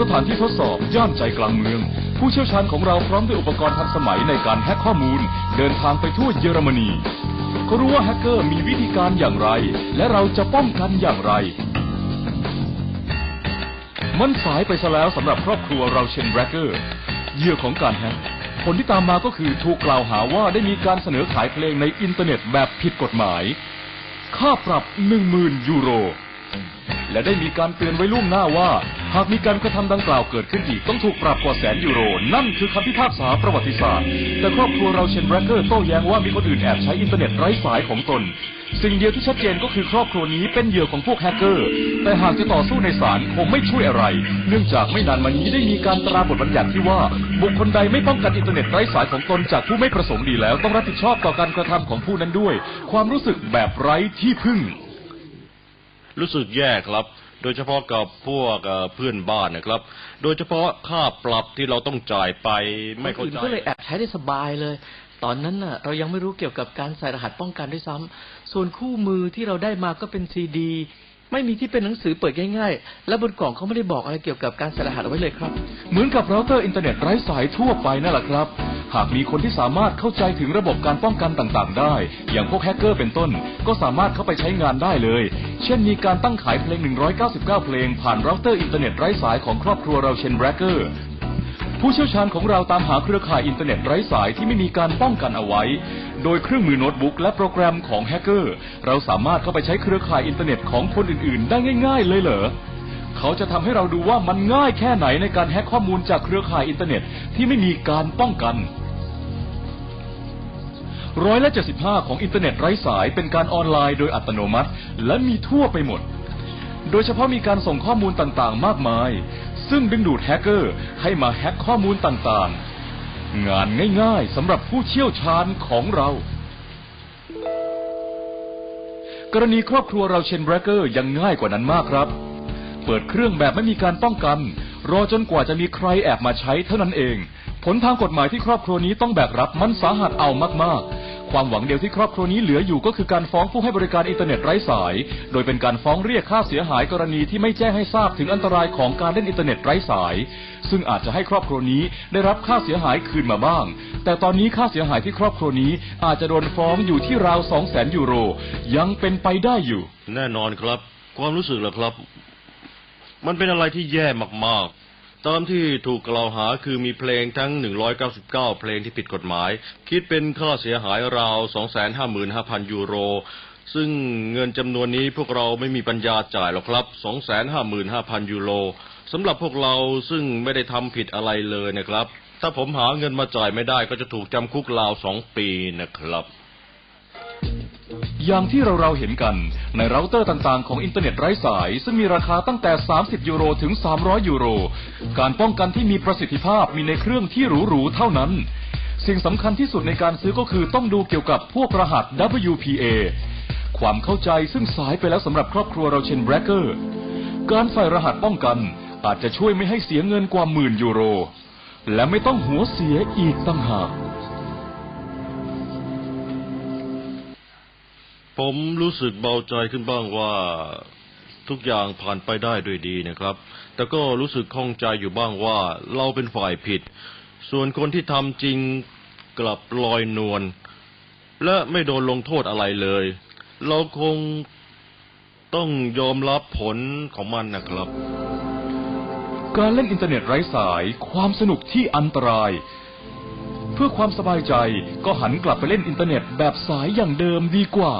สถานที่ทดสอบ ย่านใจกลางเมือง ผู้เชี่ยวชาญของเราพร้อมด้วยอุปกรณ์ทันสมัยในการแฮกข้อมูล เดินทางไปทั่วเยอรมนีเขารู้ว่าแฮกเกอร์มีวิธีการอย่างไร และเราจะป้องกันอย่างไร มันสายไปซะแล้วสำหรับครอบครัวเราเชนแบรกเกอร์เหยื่อของการแฮกผลที่ตามมาก็คือถูกกล่าวหาว่าได้มีการเสนอขายเพลงในอินเทอร์เน็ตแบบผิดกฎหมาย ค่าปรับ10,000ยูโร และได้มีการเตือนไว้ล่วงหน้าว่า หากมีการกระทำดังกล่าวเกิดขึ้นอีกต้องถูกปรับกว่าแสนยูโร นั่นคือคำพิพากษาประวัติศาสตร์ แต่ครอบครัวเราเชนแบรกเกอร์โต้แย้งว่ามีคนอื่นแอบใช้อินเทอร์เน็ตไร้สายของตน สิ่งเดียวที่ชัดเจนก็คือครอบครัวนี้เป็นเหยื่อของพวกแฮกเกอร์ แต่หากจะต่อสู้ในศาลคงไม่ช่วยอะไร เนื่องจากไม่นานมานี้ได้มีการตราบทบัญญัติที่ว่า บุคคลใดไม่ป้องกันอินเทอร์เน็ตไร้สายของตนจากผู้ไม่ประสงค์ดีแล้วต้องรับผิดชอบต่อการกระทำของผู้นั้นด้วย ความรู้สึกแบบไร้ที่พึ่ง รู้สึกแย่ครับ โดยเฉพาะกับพวกเอ่อเพื่อนบ้านนะครับ โดยเฉพาะค่าปรับที่เราต้องจ่ายไปไม่คเข้านอื่นใจ ก็เลยแอบใช้ได้สบายเลย ตอนนั้นน่ะ เรายังไม่รู้เกี่ยวกับการใส่รหัสป้องกันด้วยซ้ำส่วนคู่มือที่เราได้มาก็เป็นซีดี ไม่มีที่เป็นหนังสือเปิดง่ายๆ และบนกล่องเขาไม่ได้บอกอะไรเกี่ยวกับการใส่รหัสเอาไว้เลยครับ เหมือนกับเราเตอร์อินเทอร์เน็ตไร้สายทั่วไปนั่นแหละครับ หากมีคนที่สามารถเข้าใจถึงระบบการป้องกันต่างๆ ได้ อย่างพวกแฮกเกอร์เป็นต้น ก็สามารถเข้าไปใช้งานได้เลย เช่นมีการตั้งขายเพลง 199 เพลง ผ่านเราเตอร์อินเทอร์เน็ตไร้สายของครอบครัวเราเชนแบรกเกอร์ ผู้เชี่ยวชาญของเราตามหาเครือข่ายอินเทอร์เน็ตไร้สายที่ไม่มีการป้องกันเอาไว้ โดยเครื่องมือโน้ตบุ๊กและโปรแกรมของแฮกเกอร์ เราสามารถเข้าไปใช้เครือข่ายอินเทอร์เน็ตของคนอื่น ๆ ได้ง่าย ๆ เลยเหรอเขาจะทำให้เราดูว่ามันง่ายแค่ไหนในการแฮกข้อมูลจากเครือข่ายอินเทอร์เน็ตที่ไม่มีการป้องกัน ร้อยละ75 ของอินเทอร์เน็ตไร้สายเป็นการออนไลน์โดยอัตโนมัติ และมีทั่วไปหมด โดยเฉพาะมีการส่งข้อมูลต่างๆ มากมาย ซึ่งดึงดูดแฮกเกอร์ให้มาแฮกข้อมูลต่างๆ งานง่ายๆสำหรับผู้เชี่ยวชาญของเรา กรณีครอบครัวเราเชนแบรกเกอร์ยังง่ายกว่านั้นมากครับ เปิดเครื่องแบบไม่มีการป้องกัน รอจนกว่าจะมีใครแอบมาใช้เท่านั้นเอง ผลทางกฎหมายที่ครอบครัวนี้ต้องแบกรับมันสาหัสเอามากๆ ความหวังเดียวที่ครอบครัวนี้เหลืออยู่ก็คือการฟ้องผู้ให้บริการอินเทอร์เน็ตไร้สาย โดยเป็นการฟ้องเรียกค่าเสียหายกรณีที่ไม่แจ้งให้ทราบถึงอันตรายของการเล่นอินเทอร์เน็ตไร้สาย ซึ่งอาจจะให้ครอบครัวนี้ได้รับค่าเสียหายคืนมาบ้าง แต่ตอนนี้ค่าเสียหายที่ครอบครัวนี้อาจจะโดนฟ้องอยู่ที่ราว2 0 0 0 0 0ยูโร ยังเป็นไปได้อยู่ แน่นอนครับ ความรู้สึกเหรอครับ มันเป็นอะไรที่แย่มากๆ ตามที่ถูกกล่าวหาคือมีเพลงทั้ง 199 เพลงที่ผิดกฎหมาย คิดเป็นค่าเสียหายราว 255,000 ยูโร ซึ่งเงินจำนวนนี้พวกเราไม่มีปัญญาจ่ายหรอกครับ 255,000 ยูโรสำหรับพวกเราซึ่งไม่ได้ทำผิดอะไรเลยนะครับ ถ้าผมหาเงินมาจ่ายไม่ได้ก็จะถูกจำคุกราวสองปีนะครับ อย่างที่เราเราเห็นกันในเราเตอร์ต่างๆ ของอินเทอร์เน็ตไร้สาย ซึ่งมีราคาตั้งแต่ 30 ยูโรถึง 300 ยูโร การป้องกันที่มีประสิทธิภาพมีในเครื่องที่หรูๆเท่านั้น สิ่งสำคัญที่สุดในการซื้อก็คือต้องดูเกี่ยวกับพวกรหัส WPA ความเข้าใจซึ่งสายไปแล้วสำหรับครอบครัวเราเช่นแบรกเกอร์การใส่รหัสป้องกันอาจจะช่วยไม่ให้เสียเงินกว่าหมื่นยูโร และไม่ต้องหัวเสียอีกต่างหาก ผมรู้สึกเบาใจขึ้นบ้างว่าทุกอย่างผ่านไปได้ด้วยดีนะครับ แต่ก็รู้สึกข้องใจอยู่บ้างว่าเราเป็นฝ่ายผิด ส่วนคนที่ทำจริงกลับลอยนวลและไม่โดนลงโทษอะไรเลย เราคงต้องยอมรับผลของมันนะครับ การเล่นอินเทอร์เน็ตไร้สายความสนุกที่อันตราย เพื่อความสบายใจก็หันกลับไปเล่นอินเทอร์เน็ตแบบสายอย่างเดิมดีกว่า